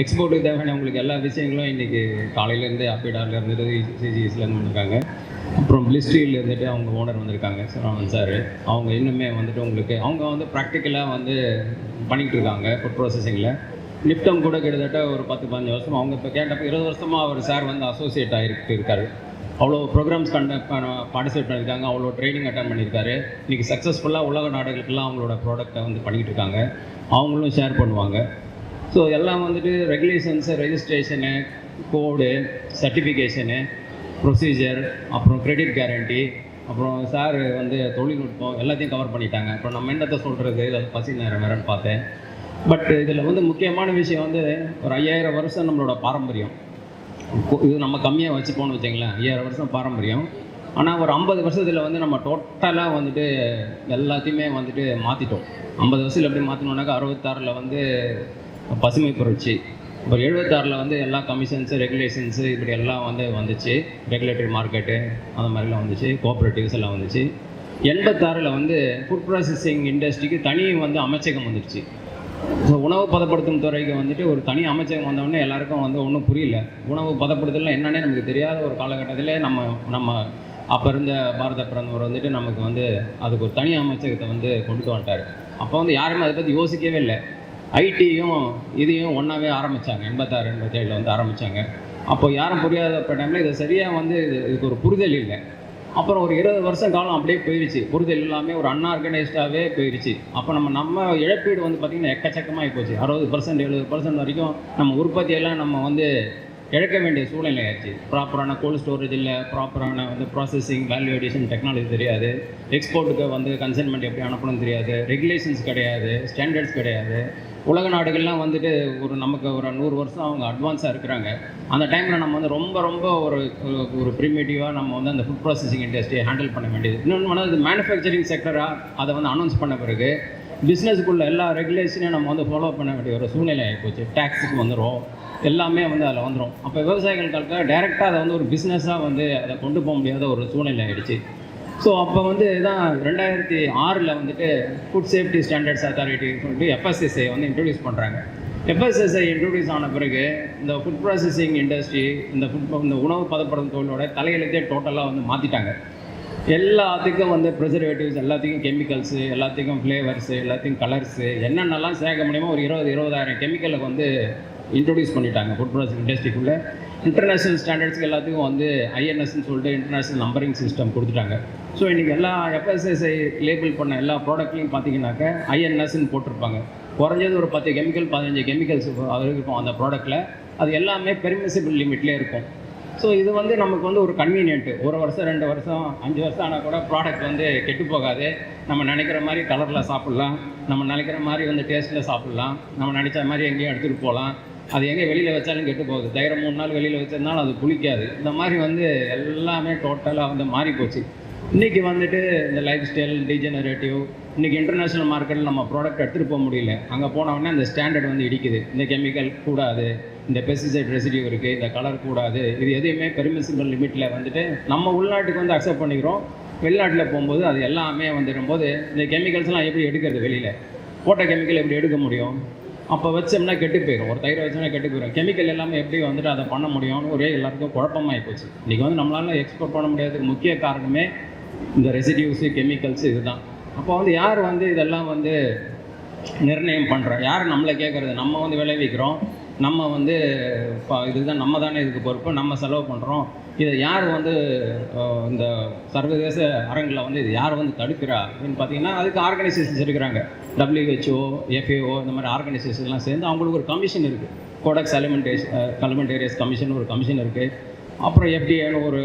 எக்ஸ்போர்ட்டுக்கு தேவையான உங்களுக்கு எல்லா விஷயங்களும் இன்றைக்கி காலையிலேருந்து அப்பிடாரில் இருந்துட்டு சிஜிஎஸ்லேருந்து வந்திருக்காங்க. அப்புறம் பிளிஸ்ட்ரியில் இருந்துட்டு அவங்க ஓனர் வந்திருக்காங்க சரவணன் சார் அவங்க இன்னுமே வந்துட்டு உங்களுக்கு அவங்க வந்து ப்ராக்டிக்கலாக வந்து பண்ணிகிட்டு இருக்காங்க ஃபுட் ப்ராசஸிங்கில் நிப்டம் கூட கிட்டத்தட்ட ஒரு பத்து பதினஞ்சு வருஷம் அவங்க இப்போ கேட்டப்போ இருபது வருஷமாக அவர் சார் வந்து அசோசியேட் ஆகிட்டு இருக்காரு. அவ்வளோ ப்ரோக்ராம்ஸ் கண்டக்ட் பார்ட்டிசிபேட் பண்ணியிருக்காங்க அவ்வளோ ட்ரைனிங் அட்டன் பண்ணியிருக்காரு. இன்றைக்கி சக்ஸஸ்ஃபுல்லாக உலக நாடுகளுக்கெல்லாம் அவங்களோட ப்ராடக்ட்டை வந்து பண்ணிக்கிட்டு இருக்காங்க. அவங்களும் ஷேர் பண்ணுவாங்க. ஸோ எல்லாம் வந்துட்டு regulations registration code certification procedure அப்புறம் கிரெடிட் கேரண்டி அப்புறம் சார் வந்து தொழில்நுட்பம் எல்லாத்தையும் கவர் பண்ணிட்டாங்க. அப்புறம் நம்ம என்னத்தை சொல்கிறது இதில் பசி நேரம் வேறன்னு பார்த்தேன். பட் இதில் வந்து முக்கியமான விஷயம் வந்து ஒரு ஐயாயிரம் வருஷம் நம்மளோட பாரம்பரியம். இது நம்ம கம்மியாக வச்சுப்போம்னு வச்சுங்களேன் ஐயாயிரம் வருஷம் பாரம்பரியம். ஆனால் ஒரு ஐம்பது வருஷத்தில் வந்து நம்ம டோட்டலாக வந்துட்டு எல்லாத்தையுமே வந்துட்டு மாற்றிட்டோம் ஐம்பது வருஷத்தில் எப்படி மாற்றினோன்னாக்கா அறுபத்தாறில் வந்து பசுமை புரட்சி இப்போ எழுபத்தாறில் வந்து எல்லா கமிஷன்ஸு ரெகுலேஷன்ஸு இப்படி எல்லாம் வந்து வந்துச்சு. ரெகுலேட்டரி மார்க்கெட்டு அந்த மாதிரிலாம் வந்துச்சு. கோஆப்ரேட்டிவ்ஸ் எல்லாம் வந்துச்சு. எண்பத்தாறில் வந்து ஃபுட் ப்ராசஸிங் இண்டஸ்ட்ரிக்கு தனி வந்து அமைச்சகம் வந்துடுச்சு. ஸோ உணவு பதப்படுத்தும் துறைக்கு வந்துட்டு ஒரு தனி அமைச்சகம் வந்தோடனே எல்லாருக்கும் வந்து ஒன்றும் புரியல. உணவு பதப்படுத்தலாம் என்னன்னே நமக்கு தெரியாத ஒரு காலகட்டத்தில் நம்ம நம்ம அப்போ இருந்த பாரத பிரதமர் வந்துட்டு நமக்கு வந்து அதுக்கு ஒரு தனி அமைச்சகத்தை வந்து கொண்டு வந்துட்டார். அப்போ வந்து யாருமே அதை பற்றி யோசிக்கவே இல்லை. ஐடியும் இதையும் ஒன்றாவே ஆரம்பித்தாங்க எண்பத்தாறு எண்பத்தேழில் வந்து ஆரம்பித்தாங்க அப்போ யாரும் புரியாத டைமில் இது சரியாக வந்து இது- இதுக்கு ஒரு புரிதல் இல்லை. அப்புறம் ஒரு இருபது வருஷம் காலம் அப்படியே போயிடுச்சு புரிதல் இல்லாமல் ஒரு அன்ஆர்கனைஸ்டாகவே போயிடுச்சு அப்போ நம்ம நம்ம இழப்பீடு வந்து பார்த்திங்கன்னா எக்கச்சக்கமாக போச்சு. அறுபது பர்சன்ட் எழுபது பர்சன்ட் வரைக்கும் நம்ம உற்பத்தியெல்லாம் நம்ம வந்து இழக்க வேண்டிய சூழ்நிலை ஆயிடுச்சு ப்ராப்பரான கோல்ட் ஸ்டோரேஜ் இல்லை ப்ராப்பரான வந்து ப்ராசஸிங் வேல்யூ அடிஷன் டெக்னாலஜி தெரியாது. எக்ஸ்போர்ட்டுக்கு வந்து கன்சைன்மெண்ட் எப்படி அனுப்பணும்னு தெரியாது. ரெகுலேஷன்ஸ் கிடையாது. ஸ்டாண்டர்ட்ஸ் கிடையாது. உலக நாடுகள்லாம் வந்துட்டு ஒரு நமக்கு ஒரு நூறு வருஷம் அவங்க அட்வான்ஸாக இருக்கிறாங்க. அந்த டைமில் நம்ம வந்து ரொம்ப ரொம்ப ஒரு ஒரு- ப்ரிமேட்டிவாக நம்ம வந்து அந்த ஃபுட் ப்ராசஸிங் இண்டஸ்ட்ரியை ஹேண்டில் பண்ண வேண்டியது. இன்னொன்று வந்து அது மேனுஃபேக்சரிங் செக்டராக அதை வந்து அனௌன்ஸ் பண்ண பிறகு பிஸ்னஸுக்குள்ள எல்லா ரெகுலேஷனையும் நம்ம வந்து ஃபாலோ பண்ண வேண்டிய ஒரு சூழ்நிலை ஆகிப்போச்சு டேக்ஸுக்கு வந்துடும் எல்லாமே வந்து அதில் வந்துடும் அப்போ விவசாயிகளுக்காக டைரெக்டாக அதை வந்து ஒரு பிஸ்னஸாக வந்து அதை கொண்டு போக முடியாத ஒரு சூழ்நிலை ஆகிடுச்சு ஸோ அப்போ வந்து தான் ரெண்டாயிரத்தி ஆறில் வந்துட்டு ஃபுட் சேஃப்டி ஸ்டாண்டர்ட்ஸ் அத்தாரிட்டி சொல்லிட்டு எஃப்எஸ்எஸ்ஐ வந்து இன்ட்ரடியூஸ் பண்ணுறாங்க எஃப்எஸ்எஸ்ஐ இன்ட்ரடியூஸ் ஆன பிறகு இந்த ஃபுட் ப்ராசஸிங் இண்டஸ்ட்ரி இந்த ஃபுட் இந்த உணவு பதப்படுத்தும் தொழிலோட தலையெழுத்தே டோட்டலாக வந்து மாற்றிட்டாங்க எல்லாத்துக்கும் வந்து ப்ரிசர்வேட்டிவ்ஸ் எல்லாத்துக்கும் கெமிக்கல்ஸு எல்லாத்துக்கும் ஃப்ளேவர்ஸு எல்லாத்துக்கும் கலர்ஸு என்னென்னலாம் சேர்க்க முடியுமோ ஒரு இருபது இருபதாயிரம் கெமிக்கலை வந்து இன்ட்ரடியூஸ் பண்ணிட்டாங்க ஃபுட் ப்ராசஸிங் இண்டஸ்ட்ரிக்குள்ளே இன்டர்நேஷ்னல் ஸ்டாண்டர்ட்ஸ்க்கு எல்லாத்துக்கும் வந்து ஐஎன்எஸ்ன்னு சொல்லிட்டு இன்டர்நேஷ்னல் நம்பரிங் சிஸ்டம் கொடுத்துட்டாங்க. ஸோ இன்றைக்கி எல்லா எஃப்எஸ்எஸ்ஐ லேபிள் பண்ண எல்லா ப்ராடக்ட்லையும் பார்த்தீங்கன்னாக்க ஐஎன்எஸ்ன்னு போட்டிருப்பாங்க. குறைஞ்சது ஒரு பத்து கெமிக்கல் பதினஞ்சு கெமிக்கல்ஸ் இருக்கும் அந்த ப்ராடக்ட்டில் அது எல்லாமே பெர்மிசிபிள் லிமிட்லேயே இருக்கும். ஸோ இது வந்து நமக்கு வந்து ஒரு கன்வீனியன்ட்டு ஒரு வருஷம் ரெண்டு வருஷம் அஞ்சு வருஷம் ஆனால் கூட ப்ராடக்ட் வந்து கெட்டு போகாது. நம்ம நினைக்கிற மாதிரி கலரில் சாப்பிட்லாம். நம்ம நினைக்கிற மாதிரி வந்து டேஸ்ட்டில் சாப்பிட்லாம். நம்ம நினச்ச மாதிரி எங்கேயும் எடுத்துகிட்டு போகலாம். அது எங்கே வெளியில் வச்சாலும் கெட்டு போகுது. தயிர மூணு நாள் வெளியில் வச்சிருந்தாலும் அது புளிக்காது. இந்த மாதிரி வந்து எல்லாமே டோட்டலாக வந்து மாறி போச்சு இன்றைக்கி வந்துட்டு இந்த லைஃப் ஸ்டைல் டீஜெனரேட்டிவ் இன்றைக்கி இன்டர்நேஷ்னல் மார்க்கெட்டில் நம்ம ப்ராடக்ட் எடுத்துகிட்டு போக முடியல. அங்கே போனோடனே அந்த ஸ்டாண்டர்ட் வந்து இடிக்குது. இந்த கெமிக்கல் கூடாது இந்த பெஸ்டிசைட் ரெசிடியூ இருக்குது இந்த கலர் கூடாது. இது எதையுமே பெர்மிசிபிள் லிமிட்டில் வந்துட்டு நம்ம உள்நாட்டுக்கு வந்து அக்செப்ட் பண்ணிக்கிறோம். வெளிநாட்டில் போகும்போது அது எல்லாமே வந்துடும்போது இந்த கெமிக்கல்ஸ்லாம் எப்படி எடுக்கிறது வெளியில்? போட்ட கெமிக்கல் எப்படி எடுக்க முடியும்? அப்போ வச்சோம்னா கெட்டு போயிடும் ஒரு தயிரை வச்சோம்னா கெட்டு போயிடும் கெமிக்கல் எல்லாமே எப்படி வந்துட்டு அதை பண்ண முடியும்னு ஒரே எல்லாத்துக்கும் குழப்பமாகி போச்சு இன்றைக்கி வந்து நம்மளால எக்ஸ்போர்ட் பண்ண முடியாததுக்கு முக்கிய காரணமே இந்த ரெசிடியூஸு கெமிக்கல்ஸ் இதுதான். அப்போ வந்து யார் வந்து இதெல்லாம் வந்து நிர்ணயம் பண்ணுறோம் யார் நம்மளை கேட்குறது நம்ம வந்து விளைவிக்கிறோம். நம்ம வந்து ப- இதுதான் நம்ம தானே இதுக்கு பொறுப்பு நம்ம செலவு பண்ணுறோம் இதை யார் வந்து இந்த சர்வதேச அரங்கில் வந்து இது யார் வந்து தடுக்கிறா? அப்படின்னு பார்த்தீங்கன்னா அதுக்கு ஆர்கனைசேஷன்ஸ் இருக்கிறாங்க. டபிள்யூஹெச்ஓ எஃப்ஏஓ இந்த மாதிரி ஆர்கனைசேஷன்லாம் சேர்ந்து அவங்களுக்கு ஒரு கமிஷன் இருக்குது கோடக்ஸ் அலிமெண்டேஷன் அலிமெண்டேரியஸ் கமிஷன் ஒரு கமிஷன் இருக்குது அப்புறம் எஃப்டிஏன்னு ஒரு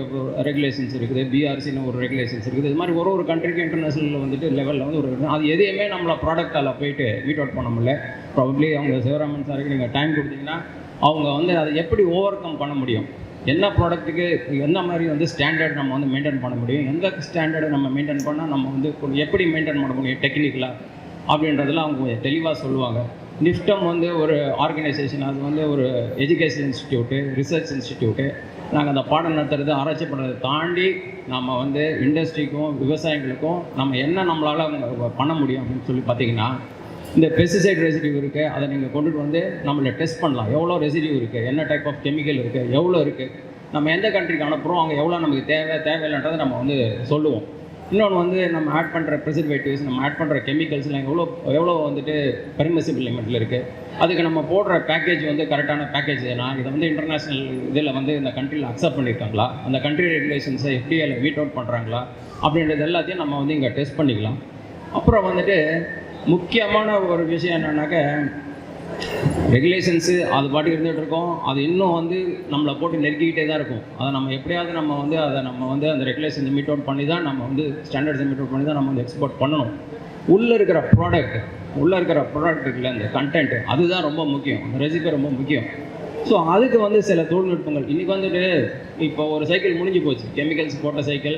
ரெகுலேஷன்ஸ் இருக்குது. பிஆர்சின்னு ஒரு ரெகுலேஷன்ஸ் இருக்குது. இது மாதிரி ஒரு ஒரு கண்ட்ரிக்கு இன்டர்நேஷனலில் வந்துட்டு லெவலில் வந்து ஒரு அது எதையுமே நம்மளை ப்ராடக்டால் போயிட்டு வீட் அவுட் பண்ண முடியல. ப்ராபப்ளி அவங்க சிவராமன் சாருக்கு நீங்கள் டைம் கொடுத்தீங்கன்னா அவங்க வந்து அதை எப்படி ஓவர் கம் பண்ண முடியும்? என்ன ப்ராடக்ட்டுக்கு எந்த மாதிரி வந்து ஸ்டாண்டர்ட் நம்ம வந்து மெயின்டைன் பண்ண முடியும்? எந்த ஸ்டாண்டர்டை நம்ம மெயின்டைன் பண்ணால் நம்ம வந்து எப்படி மெயின்டைன் பண்ண முடியும் டெக்னிக்கலாக அப்படின்றதெல்லாம் அவங்க கொஞ்சம் தெளிவாக சொல்லுவாங்க. நிஃப்டம் வந்து ஒரு ஆர்கனைசேஷன் அது வந்து ஒரு எஜுகேஷன் இன்ஸ்டிடியூட்டு ரிசர்ச் இன்ஸ்டிடியூட்டு நாங்கள் அந்த பாடம் நடத்துறது ஆராய்ச்சி பண்ணுறதை தாண்டி நம்ம வந்து இண்டஸ்ட்ரிக்கும் விவசாயிகளுக்கும் நம்ம என்ன நம்மளால் பண்ண முடியும் அப்படின்னு சொல்லி பார்த்தீங்கன்னா இந்த பெஸ்டிசைட் ரெசிடியூ இருக்குது அதை நீங்கள் கொண்டுட்டு வந்து நம்மளை டெஸ்ட் பண்ணலாம். எவ்வளோ ரெசிடியூ இருக்குது என்ன டைப் ஆஃப் கெமிக்கல் இருக்குது எவ்வளோ இருக்குது நம்ம எந்த கண்ட்ரிக்கு அனுப்புகிறோம் அங்கே எவ்வளோ நமக்கு தேவை தேவையில்லைன்றதை நம்ம வந்து சொல்லுவோம். இன்னொன்று வந்து நம்ம ஆட் பண்ணுற ப்ரிசர்வேட்டிவ்ஸ் நம்ம ஆட் பண்ணுற கெமிக்கல்ஸ்லாம் எவ்வளோ எவ்வளோ வந்துட்டு பெர்மிசிபிள் லிமிட்டில் இருக்குது அதுக்கு நம்ம போடுற பேக்கேஜ் வந்து கரெக்டான பேக்கேஜ் ஏன்னா இதை வந்து இன்டர்நேஷ்னல் இதில் வந்து இந்த கண்ட்ரியில் அக்செப்ட் பண்ணியிருக்காங்களா அந்த கண்ட்ரி ரெகுலேஷன்ஸை எஃப்டிஏல வீட் அவுட் பண்ணுறாங்களா அப்படின்றது எல்லாத்தையும் நம்ம வந்து இங்கே டெஸ்ட் பண்ணிக்கலாம். அப்புறம் வந்துட்டு முக்கியமான ஒரு விஷயம் என்னன்னாக்க ரெகுலேஷன்ஸு அது பாட்டுக்கு இருந்துகிட்டு இருக்கோம். அது இன்னும் வந்து நம்மளை போட்டு நெருக்கிக்கிட்டே தான் இருக்கும். அதை நம்ம எப்படியாவது நம்ம வந்து அதை நம்ம வந்து அந்த ரெகுலேஷன்ஸ் மீட் அவுட் பண்ணி தான் நம்ம வந்து ஸ்டாண்டர்ட்ஸை மீட் அவுட் பண்ணி தான் நம்ம வந்து எக்ஸ்போர்ட் பண்ணணும். உள்ளே இருக்கிற ப்ராடக்ட் உள்ளே இருக்கிற ப்ராடக்ட் இருக்குல்ல அந்த கண்டென்ட் அதுதான் ரொம்ப முக்கியம். அந்த ரெசிபி ரொம்ப முக்கியம். ஸோ அதுக்கு வந்து சில தொழில்நுட்பங்கள். இன்றைக்கி வந்துட்டு இப்போ ஒரு சைக்கிள் முடிஞ்சு போச்சு. கெமிக்கல்ஸ் போட்ட சைக்கிள்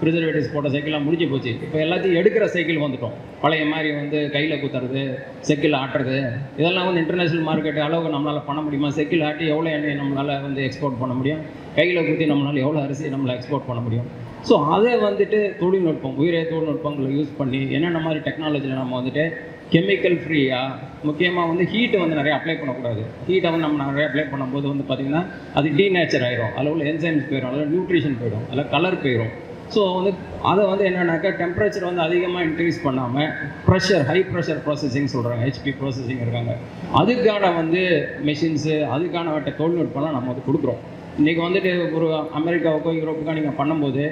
ப்ரிசர்வேட்டிவ்ஸ் போட்ட சைக்கிள்லாம் முடிஞ்சு போச்சு. இப்போ எல்லாத்தையும் எடுக்கிற சைக்கிள் வந்துட்டோம். பழைய மாதிரி வந்து கையில் குத்துறது சைக்கிள் ஆட்டுறது இதெல்லாம் வந்து இன்டர்நேஷ்னல் மார்க்கெட் அளவுக்கு நம்மளால் பண்ண முடியுமா? சைக்கிள் ஆட்டி எவ்வளோ எண்ணெய் நம்மளால் வந்து எக்ஸ்போர்ட் பண்ண முடியும்? கையில் குத்தி நம்மளால் எவ்வளோ அரிசி நம்மளால் எக்ஸ்போர்ட் பண்ண முடியும்? ஸோ அதை வந்துட்டு தொழில்நுட்பம் உயிரிய தொழில்நுட்பங்களை யூஸ் பண்ணி என்னென்ன மாதிரி டெக்னாலஜியில் நம்ம வந்துட்டு கெமிக்கல் ஃப்ரீயாக முக்கியமாக வந்து ஹீட்டை வந்து நிறைய அப்ளை பண்ணக்கூடாது. ஹீட்டை வந்து நம்ம நிறைய அப்ளை பண்ணும்போது வந்து பார்த்திங்கன்னா அது டீநேச்சர் ஆயிரும். அதில் உள்ள என்சைம்ஸ் போயிடும் அதில் நியூட்ரிஷன் போயிடும் அதில் கலர் போயிடும் ஸோ வந்து அதை வந்து என்னென்னாக்கா டெம்பரேச்சர் வந்து அதிகமாக இன்க்ரீஸ் பண்ணாமல் ப்ரெஷர் ஹை ப்ரெஷர் ப்ராசஸிங் சொல்கிறாங்க ஹெச்பி ப்ராசஸிங் இருக்காங்க. அதுக்கான வந்து மெஷின்ஸு அதுக்கான வட்ட தொழில்நுட்பம்லாம் நம்ம வந்து கொடுக்குறோம். இன்றைக்கி வந்துட்டு ஒரு அமெரிக்காவுக்கோ யூரோப்புக்கோ நீங்கள் பண்ணும்போது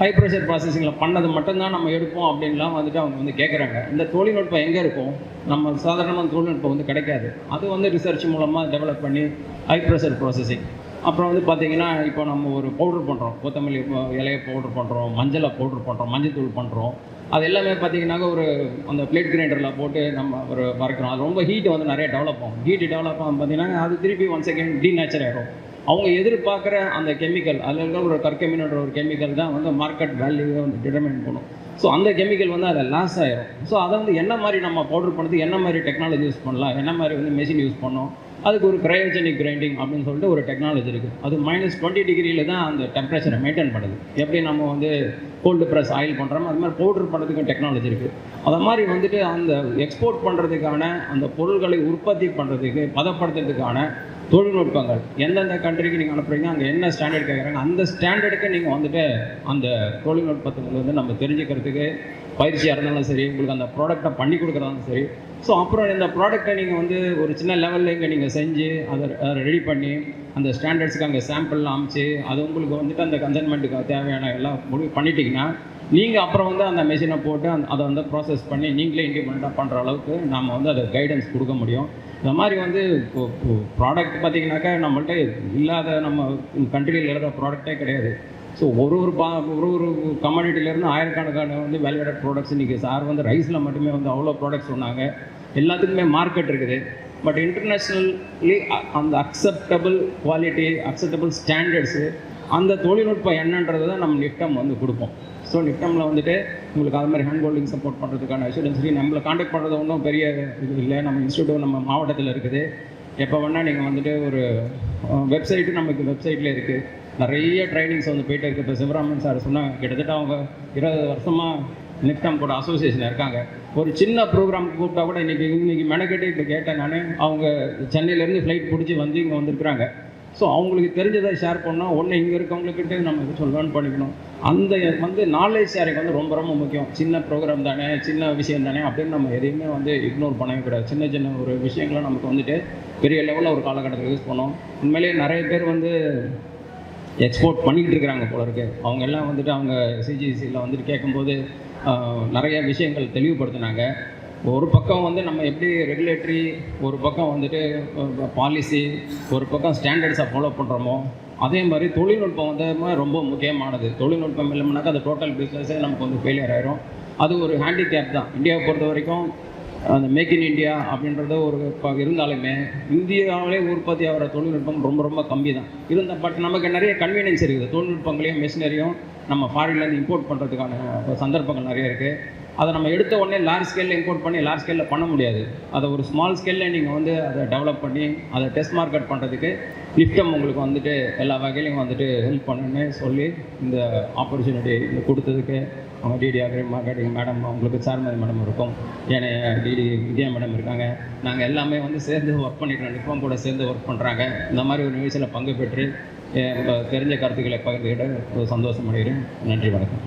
ஹை ப்ரெஷர் ப்ராசஸிங்கில் பண்ணது மட்டும்தான் நம்ம எடுப்போம் அப்படின்லாம் வந்துட்டு அவங்க வந்து கேட்குறாங்க இந்த தொழில்நுட்பம் எங்கே இருக்கும் நம்ம சாதாரணமான தொழில்நுட்பம் வந்து கிடைக்காது. அது வந்து ரிசர்ச் மூலமாக டெவலப் பண்ணி ஹை ப்ரெஷர் ப்ராசஸிங் அப்புறம் வந்து பார்த்தீங்கன்னா இப்போ நம்ம ஒரு பவுடர் பண்ணுறோம் கொத்தமல்லி இலையை பவுடர் பண்ணுறோம் மஞ்சளை பவுடர் பண்ணுறோம் மஞ்சள் தூள் பண்ணுறோம் அது எல்லாமே பார்த்தீங்கன்னாக்க ஒரு அந்த பிளேட் கிரைண்டரில் போட்டு நம்ம ஒரு வறுக்கிறோம். அது ரொம்ப ஹீட் வந்து நிறைய டெவலப் ஆகும். ஹீட் டெவலப் ஆகும் பார்த்தீங்கன்னா அது திருப்பி ஒன் செகண்ட் டீநேச்சர் ஆகிடும் அவங்க எதிர்பார்க்குற அந்த கெமிக்கல் அதில் இருக்கிற ஒரு கற்கமின்ற ஒரு கெமிக்கல் தான் வந்து மார்க்கெட் வேல்யூவை வந்து டிட்டர்மைன் பண்ணும். ஸோ அந்த கெமிக்கல் வந்து அதை லாஸ் ஆகிரும் ஸோ அதை வந்து என்ன மாதிரி நம்ம பவுடர் பண்ணுறது என்ன மாதிரி டெக்னாலஜி யூஸ் பண்ணலாம் என்ன மாதிரி வந்து மெஷின் யூஸ் பண்ணோம் அதுக்கு ஒரு கிரையோஜெனிக் கிரைண்டிங் அப்படின்னு சொல்லிட்டு ஒரு டெக்னாலஜி இருக்குது அது மைனஸ் டுவெண்ட்டி டிகிரியில் தான் அந்த டெம்பரேச்சரை மெயின்டைன் பண்ணுது. எப்படி நம்ம வந்து கோல்டு ப்ரெஸ் ஆயில் பண்ணுறோமோ அது மாதிரி பவுடர் பண்ணுறதுக்கும் டெக்னாலஜி இருக்குது அதை மாதிரி வந்துட்டு அந்த எக்ஸ்போர்ட் பண்ணுறதுக்கான அந்த பொருள்களை உற்பத்தி பண்ணுறதுக்கு பதப்படுத்துறதுக்கான தொழில்நுட்பங்கள். எந்தெந்த கண்ட்ரிக்கு நீங்கள் அனுப்புறீங்க அங்கே என்ன ஸ்டாண்டர்ட் கேட்குறாங்க அந்த ஸ்டாண்டர்டுக்கு நீங்கள் வந்துட்டு அந்த தொழில்நுட்பத்தை வந்து நம்ம தெரிஞ்சுக்கிறதுக்கு பயிற்சியாக இருந்தாலும் சரி உங்களுக்கு அந்த ப்ராடக்ட்டை பண்ணி கொடுக்குறதாலும் சரி. ஸோ அப்புறம் இந்த ப்ராடக்ட்டை நீங்கள் வந்து ஒரு சின்ன லெவலில் இங்கே நீங்கள் செஞ்சு அதை அதை ரெடி பண்ணி அந்த ஸ்டாண்டர்ட்ஸ்க்கு அங்கே சாம்பிள்லாம் அமைச்சு அது உங்களுக்கு வந்துட்டு அந்த கன்சென்மெண்ட்டுக்கு தேவையான எல்லாம் முடிவு பண்ணிட்டீங்கன்னா நீங்கள் அப்புறம் வந்து அந்த மெஷினை போட்டு அந்த அதை வந்து ப்ராசஸ் பண்ணி நீங்களே இண்டிபெண்ட்டாக பண்ணுற அளவுக்கு நம்ம வந்து அதை கைடன்ஸ் கொடுக்க முடியும். இந்த மாதிரி வந்து ப்ராடக்ட் பார்த்தீங்கன்னாக்கா நம்மள்ட்ட இல்லாத நம்ம கண்ட்ரியில் இல்லாத ப்ராடக்ட்டே கிடையாது. ஸோ ஒரு ஒரு பா ஒரு ஒரு கமாடிட்டிலேருந்து ஆயிரக்கணக்கான வந்து வேல்யூடட் ப்ராடக்ட்ஸ் இன்றைக்கி சார் வந்து ரைஸில் மட்டுமே வந்து அவ்வளோ ப்ராடக்ட்ஸ் சொன்னாங்க. எல்லாத்துக்குமே மார்க்கெட் இருக்குது. பட் இன்டர்நேஷ்னலி அந்த அக்செப்டபுள் குவாலிட்டி அக்செப்டபுள் ஸ்டாண்டர்ட்ஸு அந்த தொழில்நுட்பம் என்னன்றது தான் நம்ம நிஃப்டம் வந்து கொடுப்போம். ஸோ நிஃப்டமில் வந்துட்டு உங்களுக்கு அது மாதிரி ஹேண்ட் ஹோல்டிங் சப்போர்ட் பண்ணுறதுக்கான சரி நம்மளை காண்டாக்ட் பண்ணுறது ஒன்றும் பெரிய இது இல்லை. நம்ம இன்ஸ்டியூட்டும் நம்ம மாவட்டத்தில் இருக்குது. எப்போ வேணால் நீங்கள் வந்துட்டு ஒரு வெப்சைட்டு நமக்கு வெப்சைட்டில் இருக்குது நிறைய ட்ரைனிங்ஸ் வந்து போயிட்டு இருக்குது இப்போ சிவராமன் சார் சொன்னாங்க கிட்டத்தட்ட அவங்க இருபது வருஷமாக நிக்டம் கூட அசோசியேஷன் இருக்காங்க. ஒரு சின்ன ப்ரோக்ராம் கூப்பிட்டா கூட இன்றைக்கி இன்றைக்கி மெனக்கெட்டு இப்போ கேட்டேன் நான். அவங்க சென்னையிலேருந்து ஃப்ளைட் பிடிச்சி வந்து இங்கே வந்திருக்கிறாங்க. ஸோ அவங்களுக்கு தெரிஞ்சதை ஷேர் பண்ணால் ஒன்று இங்கே இருக்கவங்கக்கிட்டே நம்ம இது சொல்லணும்னு பண்ணிக்கணும். அந்த வந்து நாலேஜ் ஷேரிங் வந்து ரொம்ப ரொம்ப முக்கியம். சின்ன ப்ரோக்ராம் தானே சின்ன விஷயம் தானே அப்படின்னு நம்ம எதையுமே வந்து இக்னோர் பண்ணவே கூடாது. சின்ன சின்ன ஒரு விஷயங்களை நமக்கு வந்துட்டு பெரிய லெவலில் ஒரு காலகட்டத்தில் யூஸ் பண்ணோம். உண்மையிலேயே நிறைய பேர் வந்து எக்ஸ்போர்ட் பண்ணிக்கிட்டு இருக்கிறாங்க போல இருக்கு. அவங்க எல்லாம் வந்துட்டு அவங்க சிஜிசியில் வந்துட்டு கேட்கும்போது நிறைய விஷயங்கள் தெளிவுபடுத்தினாங்க. ஒரு பக்கம் வந்து நம்ம எப்படி ரெகுலேட்டரி ஒரு பக்கம் வந்துட்டு பாலிசி ஒரு பக்கம் ஸ்டாண்டர்ட்ஸை ஃபாலோ பண்ணுறோமோ அதே மாதிரி தொழில்நுட்பம் வந்து ரொம்ப முக்கியமானது. தொழில்நுட்பம் இல்லைனாக்கா அது டோட்டல் பிஸ்னஸே நமக்கு வந்து ஃபெயிலியர் ஆயிரும். அது ஒரு ஹேண்டிகேப் தான். இந்தியாவை பொறுத்த வரைக்கும் அந்த மேக் இன் இந்தியா அப்படின்றது ஒரு இருந்தாலுமே இந்தியாவிலே உற்பத்தி ஆகிற தொழில்நுட்பம் ரொம்ப ரொம்ப கம்மி தான் இருந்த பட் நமக்கு நிறைய கன்வீனியன்ஸ் இருக்குது. தொழில்நுட்பங்களையும் மிஷினரியும் நம்ம ஃபாரின்லேருந்து இம்போர்ட் பண்ணுறதுக்கான சந்தர்ப்பங்கள் நிறைய இருக்குது அதை நம்ம எடுத்த உடனே லார்ஜ் ஸ்கேலில் இம்போர்ட் பண்ணி லார்ஜ் ஸ்கேலில் பண்ண முடியாது. அதை ஒரு ஸ்மால் ஸ்கேலில் நீங்கள் வந்து அதை டெவலப் பண்ணி அதை டெஸ்ட் மார்க்கெட் பண்ணுறதுக்கு லிஃப்டம் உங்களுக்கு வந்துட்டு எல்லா வகையிலையும் வந்துட்டு ஹெல்ப் பண்ணுன்னு சொல்லி இந்த ஆப்பர்ச்சுனிட்டி கொடுத்ததுக்கு டிடி மார்க்கெட்டிங் மேடம் அவங்களுக்கு சார்மதி மேடம் இருக்கும். ஏன்னா டிடி விஜயா மேடம் இருக்காங்க. நாங்கள் எல்லாமே வந்து சேர்ந்து ஒர்க் பண்ணிட்டு நிஃபார்ம் கூட சேர்ந்து ஒர்க் பண்ணுறாங்க இந்த மாதிரி ஒரு நிகழ்ச்சியில் பங்கு பெற்று தெரிஞ்ச கருத்துக்களை பகிர்ந்துக்கிட்ட ஒரு சந்தோஷம் அடைகிறேன். நன்றி வணக்கம்.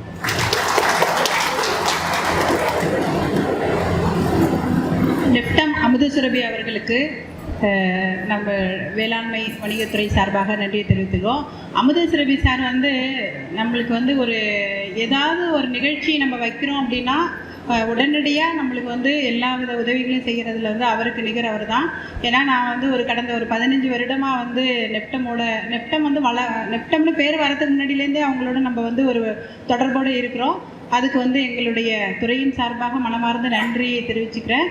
லெப்டம் அமுதசுரபி அவர்களுக்கு நம்ம வேளாண்மை வணிகத்துறை சார்பாக நன்றியை தெரிவித்துக்கிறோம் அமுதசுரபி சார் வந்து நம்மளுக்கு வந்து ஒரு ஏதாவது ஒரு நிகழ்ச்சி நம்ம வைக்கிறோம் அப்படின்னா உடனடியாக நம்மளுக்கு வந்து எல்லா வித உதவிகளையும் செய்கிறதுல வந்து அவருக்கு நிகர் அவர் தான் ஏன்னா நான் வந்து ஒரு கடந்த ஒரு பதினஞ்சு வருடமாக வந்து நெப்டமோட நெப்டம் வந்து வள நெப்டம்னு பேர் வரதுக்கு முன்னாடியிலேருந்தே அவங்களோட நம்ம வந்து ஒரு தொடர்போடு இருக்கிறோம். அதுக்கு வந்து எங்களுடைய துறையின் சார்பாக மனமார்ந்த நன்றியை தெரிவிச்சுக்கிறேன்.